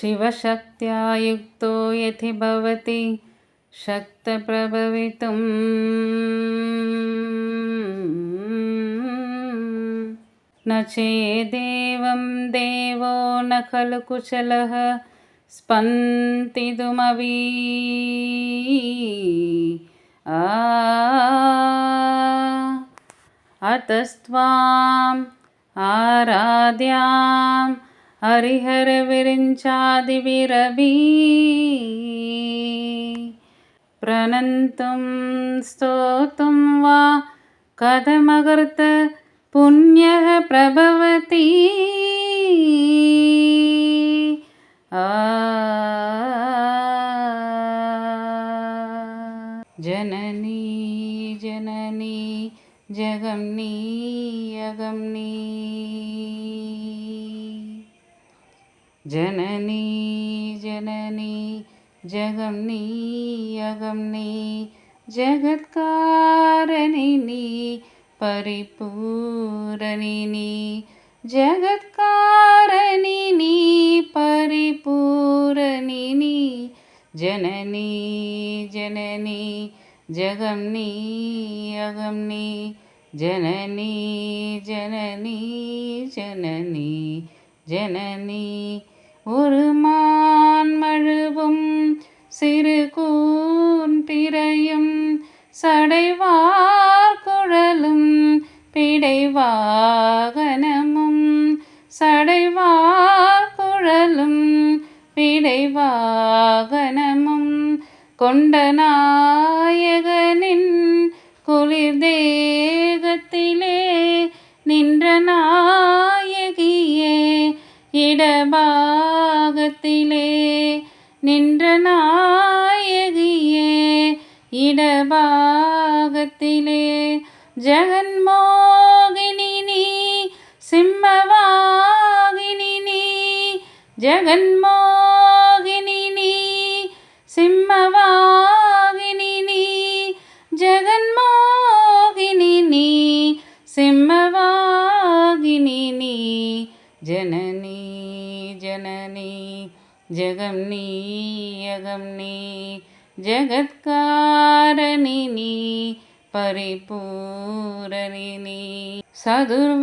शिवशक्त्या युक्तो यथि भवति शक्तप्रभवितुम्। न चेदेवं देवो न खलु कुशलः स्पन्तितुमवि आ अतस्त्वाम् ഹരിഹര വിരഞ്ചാതിവിരവി. പ്രണന്തും സ്തോതും വാ. കഥമകർത്ത പുണ്യ പ്രഭവതി. ജനനീ ജനനീ ജഗംനീ യഗംനീ జననీ జననీ జగం నీ అగం నీ జగత్కారణి నీ పరిపూరణి నీ జగత్కారణి నీ పరిపూరణి నీ జననీ జననీ జగం నీ అగం నీ జననీ జననీ జననీ జననీ ஒரு மான்மழுவும் சிறு கூன்பிரையும் சடைவார் குழலும் பிடைவாகனமும் சடைவார் குழலும் பிடைவாகனமும் கொண்ட நாயகனின் குளிர் தேகத்திலே நின்ற நான் ഇടഭാഗത്തിലെ നിன்ற നായകിയെ ഇടഭാഗത്തിലെ ജഗന്മോഹിനി നീ സിംഹവാഹിനി നീ ജഗന്മോഹിനി നീ സിംഹവാഹിനി നീ ജഗന്മോഹിനി നീ സിംഹവാഹിനി നീ ജനനീ അകം നീ ജഗത്കാരണിനി പരിപൂരണിനി സതുർവേദങ്ങളും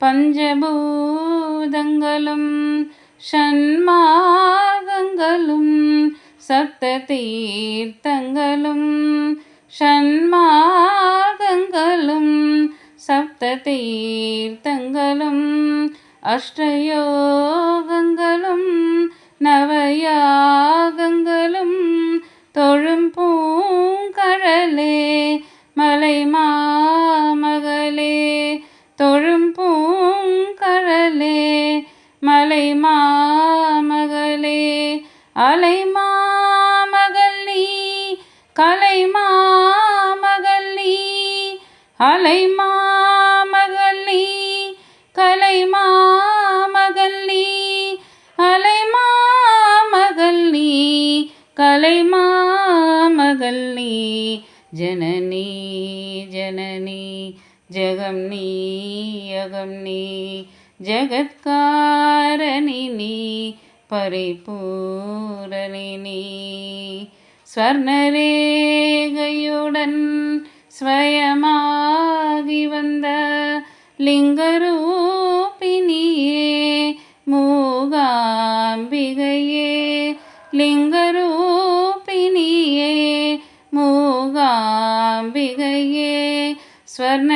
പഞ്ചഭൂതങ്ങളും ഷൺമാർഗങ്ങളും സപ്തതീർത്ഥങ്ങളും ഷൺമാർഗങ്ങളും സപ്തതീർത്ഥങ്ങളും അഷ്ടയോഗങ്ങളും നവയാഗങ്ങളും തൊഴും പൂങ്കടലേ മലൈമാമകളേ തൊഴും പൂങ്കടലേ മലൈമാമകളേ അലൈമാമകൾ നീ കലൈമാമകൾ നീ അലൈമാ அகம் நீ அகம் நீ ஜகத்காரணி நீ பரிபூரணி நீ. ஸ்வர்ணரேகையுடன் ஸ்வயமாகி வந்த லிங்கரூ ஸ்வர்ணரேகையுடன்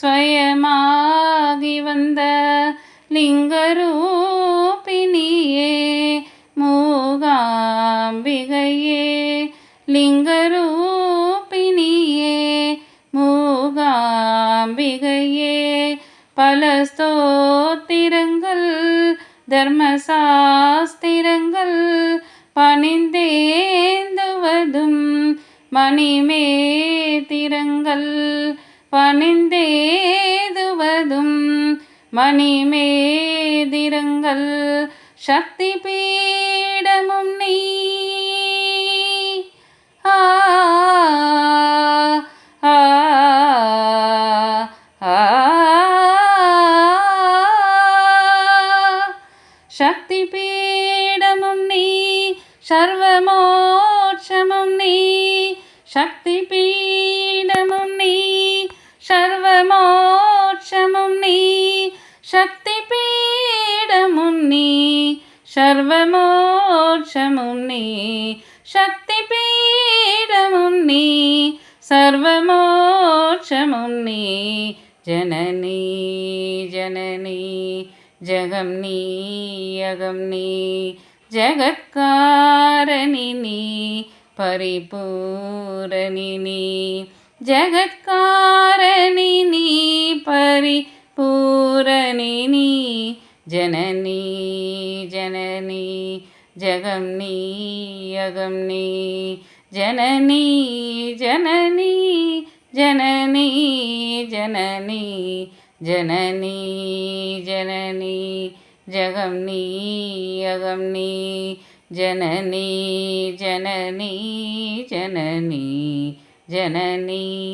ஸ்வயமாகி வந்த லிங்கரூபிணியே மூகாம்பிகையே லிங்கரூபிணியே மூகாம்பிகையே பல ஸ்தோத்திரங்கள் தர்மசாஸ்திரங்கள் பணிந்தேந்துவதும் മണിമേതിരങ്ങൾ പണിന്തേതുവതും മണിമേതിരങ്ങൾ ശക്തി പീഠമും നീ. ആ ശക്തി പീഠമും നീ സർവമോക്ഷമും നീ. ശക്തിപീഠമും നീ സർവമോക്ഷമും നീ ശക്തിപീഠമും നീ സർവമോക്ഷമും നീ ശക്തിപീഠമും നീ സർവമോക്ഷമും നീ. ജനനീ ജനനീ ജഗം നീ അകം നീ ജഗത്കാരണി നീ పరిపూరణిని జగత్కారణిని పరిపూరణిని జనని జనని జగంని అగంని జనని జనని జనని జనని జనని జనని జగంని అగంని जननी जननी जननी जननी।